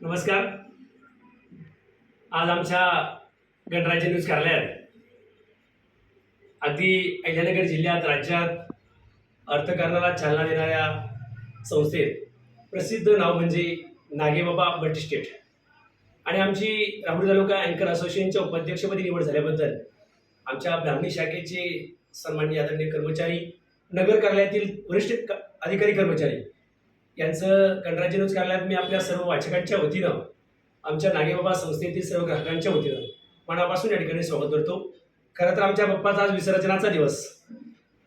नमस्कार. आज आमच्या गणराज्य न्यूज कार्यालयात अगदी अहिल्यानगर जिल्ह्यात राज्यात अर्थकारणाला चालना देणाऱ्या संस्थेत प्रसिद्ध नाव म्हणजे नागेबाबा मल्टीस्टेट आणि आमची राहुरी तालुका अँकर असोसिएशनच्या उपाध्यक्षपदी निवड झाल्याबद्दल आमच्या ब्राह्मणी शाखेचे सन्माननीय आदरणीय कर्मचारी नगर कार्यालयातील वरिष्ठ अधिकारी कर्मचारी यांचं गणराज्य न्यूज कार्यालयात मी आपल्या सर्व वाचकांच्या वतीनं आमच्या नागेबाबा संस्थेतील सर्व ग्राहकांच्या वतीनं मनापासून या ठिकाणी स्वागत करतो. खरं तर आमच्या बाप्पाचा आज विसर्जनाचा दिवस.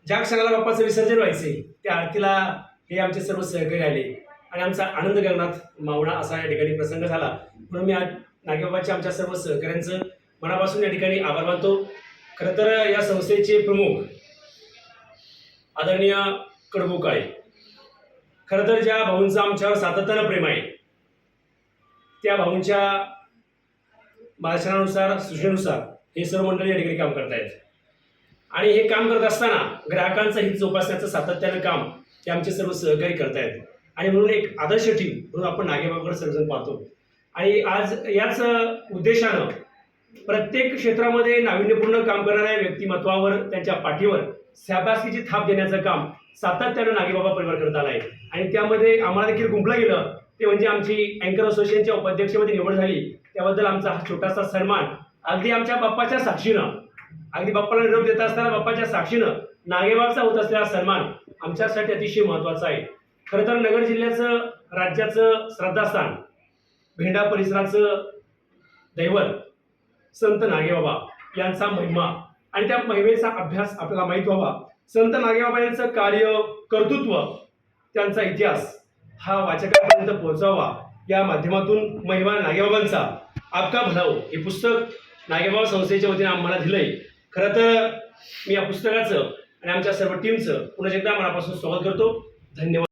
ज्या क्षणाला बाप्पाचं विसर्जन व्हायचे त्या आरतीला हे आमचे सर्व सहकारी आले. आणि आमचा आनंद गगनात मावणा असा या ठिकाणी प्रसंग झाला. म्हणून मी आज नागेबाबाच्या आमच्या सर्व सहकाऱ्यांचं मनापासून या ठिकाणी आभार मानतो. खरं तर या संस्थेचे प्रमुख आदरणीय कडबू काळे खरं तर ज्या भाऊंचं आमच्यावर सातत्यानं प्रेम आहे त्या भाऊंच्या भाषणानुसार सूचनेनुसार हे सर्व मंडळी या ठिकाणी काम करतायत. आणि हे काम करत असताना ग्राहकांचं हित जोपासण्याचं सातत्यानं काम हे आमचे सर्व सहकारी करतायत. आणि म्हणून एक आदर्श टीम म्हणून आपण नागेबाबाकडे सर्वजण पाहतो. आणि आज याच उद्देशानं प्रत्येक क्षेत्रामध्ये नाविन्यपूर्ण काम करणाऱ्या व्यक्तिमत्वावर त्यांच्या पाठीवर शाबासकीची थाप देण्याचं काम सातत्यानं नागेबाबा परिवार करत आला आहे आणि त्यामध्ये आम्हाला देखील गुंपलं गेलं. ते म्हणजे आमची अँकर असोसिएशनच्या उपाध्यक्षपदी निवड झाली. त्याबद्दल आमचा हा छोटासा सन्मान अगदी आमच्या बाप्पाच्या साक्षीनं अगदी बाप्पाला निरोप देत असताना बाप्पाच्या साक्षीनं नागेबाबचा होत असलेला सन्मान आमच्यासाठी अतिशय महत्त्वाचा आहे. खरं तर नगर जिल्ह्याचं राज्याचं श्रद्धास्थान भेंडा परिसराचं दैवत संत नागेबाबा यांचा महिमा आणि त्या महिमेचा अभ्यास आपल्याला माहीत व्हावा. संत नागेबाबा यांचं कार्य कर्तृत्व त्यांचा इतिहास हा वाचकांपर्यंत पोहोचावा. या माध्यमातून महिमा नागेबाबांचा. आपका भलाव हे पुस्तक नागेबाबा संस्थेच्या वतीने आम्हाला दिलंय. खरं तर मी या पुस्तकाचं आणि आमच्या सर्व टीमचं पुन्हा एकदा मनापासून स्वागत करतो. धन्यवाद.